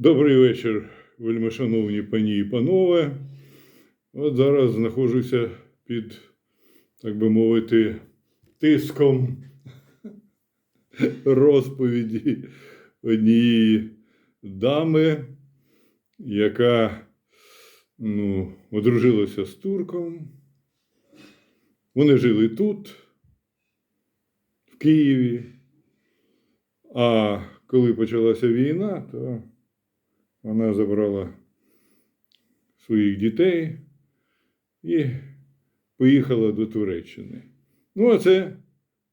Добрий вечір, вельмишановні пані і панове. От зараз знаходжуся під, так би мовити, тиском розповіді однієї дами, яка ну, одружилася з турком. Вони жили тут, в Києві. А коли почалася війна, то вона забрала своїх дітей і поїхала до Туреччини. Ну, а це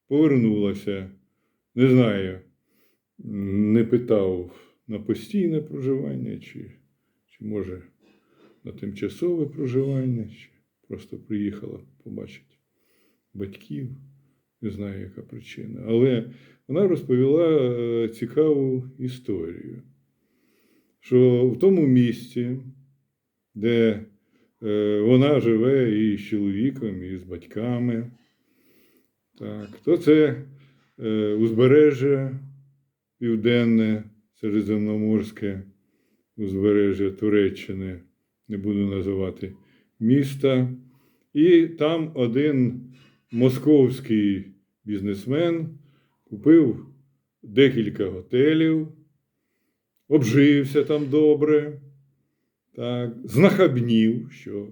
повернулася. Не знаю, не питав на постійне проживання, чи, чи може на тимчасове проживання, чи просто приїхала побачити батьків. Не знаю, яка причина. Але вона розповіла е, цікаву історію, що в тому місці, де е, вона живе і з чоловіком, і з батьками, так, то це е, узбережжя південне, середземноморське узбережжя Туреччини, не буду називати міста. І там один московський бізнесмен купив декілька готелів, обжився там добре, так, знахабнів, що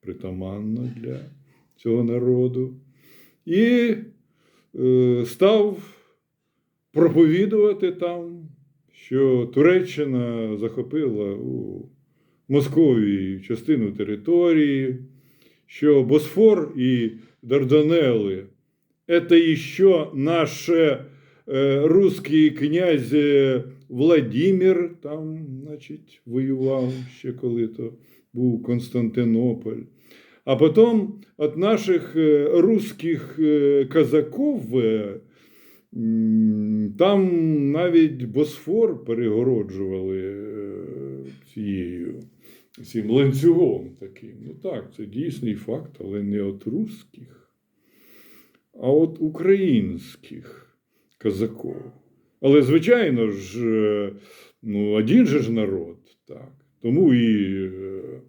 притаманно для цього народу, і е, став проповідувати там, що Туреччина захопила у Московії частину території, що Босфор і Дарданелли это еще наш э, русский князь э, Владимир там, значить, воював ще коли то був Константинополь. А потім від наших е, русських е, казаків е, там навіть Босфор перегороджували цією цим ланцюгом таким. Ну так, це дійсний факт, але не від русських а от українських казаків. Але, звичайно ж, е, ну, один же ж народ, так. Тому і е,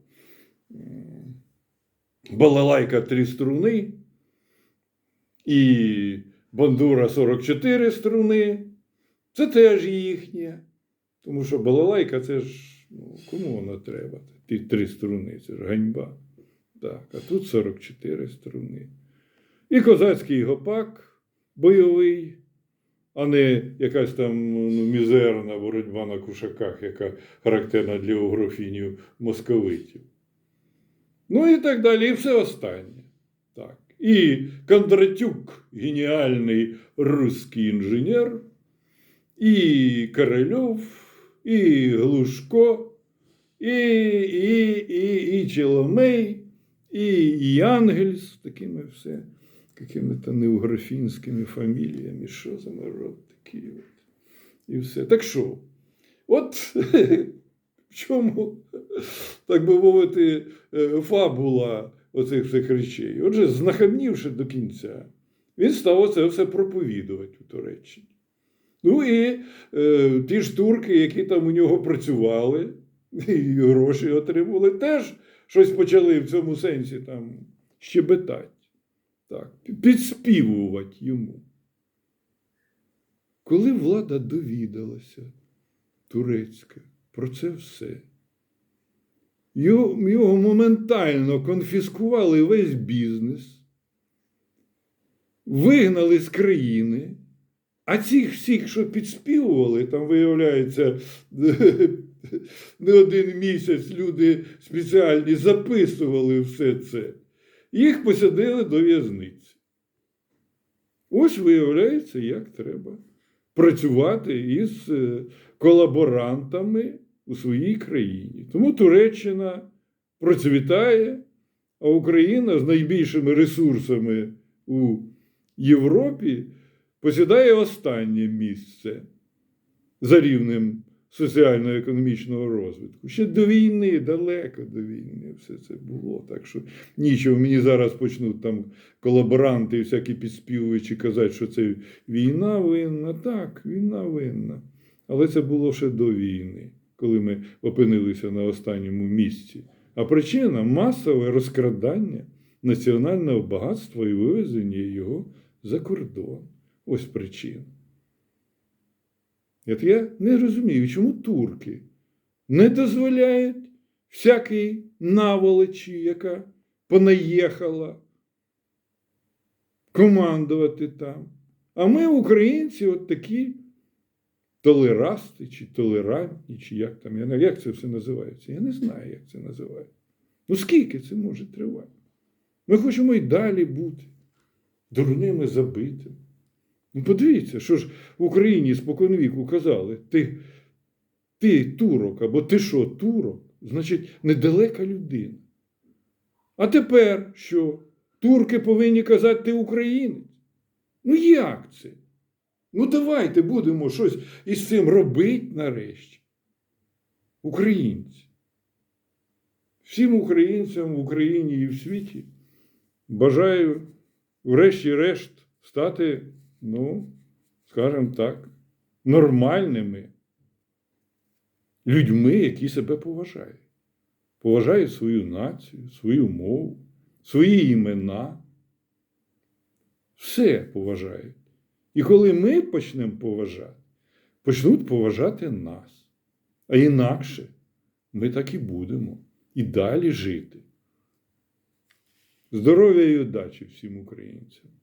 балалайка три струни, і бандура 44 струни. Це теж їхнє. Тому що балалайка це ж ну, кому вона треба? Ті три струни, це ж ганьба. Так, а тут 44 струни. І козацький гопак бойовий, а не якась там ну, мізерна боротьба на кушаках, яка характерна для угрофінів московитів. Ну і так далі, і все останнє. Так. І Кондратюк, геніальний русський інженер, і Корольов, і Глушко, і, і, і, і Челомей, і Янгельс, такими все какими-то неуграфінськими фаміліями, що за народ такий. От. І все. Так що, от в чому, так би мовити, е, фабула оцих всіх речей. Отже, знахабнівши до кінця, він став оце все проповідувати у Туреччині. Ну і е, ті ж турки, які там у нього працювали, і гроші отримували, теж щось почали в цьому сенсі там щебетати. Так, підспівувати йому. Коли влада довідалася турецька про це все, його, його моментально конфіскували весь бізнес, вигнали з країни, а цих всіх, що підспівували, там виявляється, не один місяць люди спеціальні записували все це. Їх посадили до в'язниці. Ось виявляється, як треба працювати із е, колаборантами у своїй країні. Тому Туреччина процвітає, а Україна з найбільшими ресурсами у Європі посідає останнє місце за рівнем соціально-економічного розвитку. Ще до війни, далеко до війни все це було. Так що нічого, мені зараз почнуть там колаборанти і всякі підспівувачі казати, що це війна винна. Так, війна винна. Але це було ще до війни. коли ми опинилися на останньому місці, а причина масове розкрадання національного багатства і вивезення його за кордон. Ось причина. От я не розумію, чому турки не дозволяють всякій наволочі, яка понаїхала, командувати там. А ми, українці, от такі толерасти, чи толерантні, чи як там, я не як це все називається. Я не знаю, як це називається. Ну скільки це може тривати? Ми хочемо і далі бути дурними забитими. Ну, подивіться, що ж в Україні споконвіку казали, ти, ти турок або ти що, турок, значить, недалека людина. А тепер що? Турки повинні казати, ти українець. Ну як це? Ну давайте будемо щось із цим робити нарешті. Українці. Всім українцям в Україні і в світі бажаю, врешті-решт, стати, ну, скажімо так, нормальними людьми, які себе поважають. Поважають свою націю, свою мову, свої імена. Все поважають. І коли ми почнемо поважати, почнуть поважати нас. А інакше ми так і будемо і далі жити. Здоров'я і удачі всім українцям!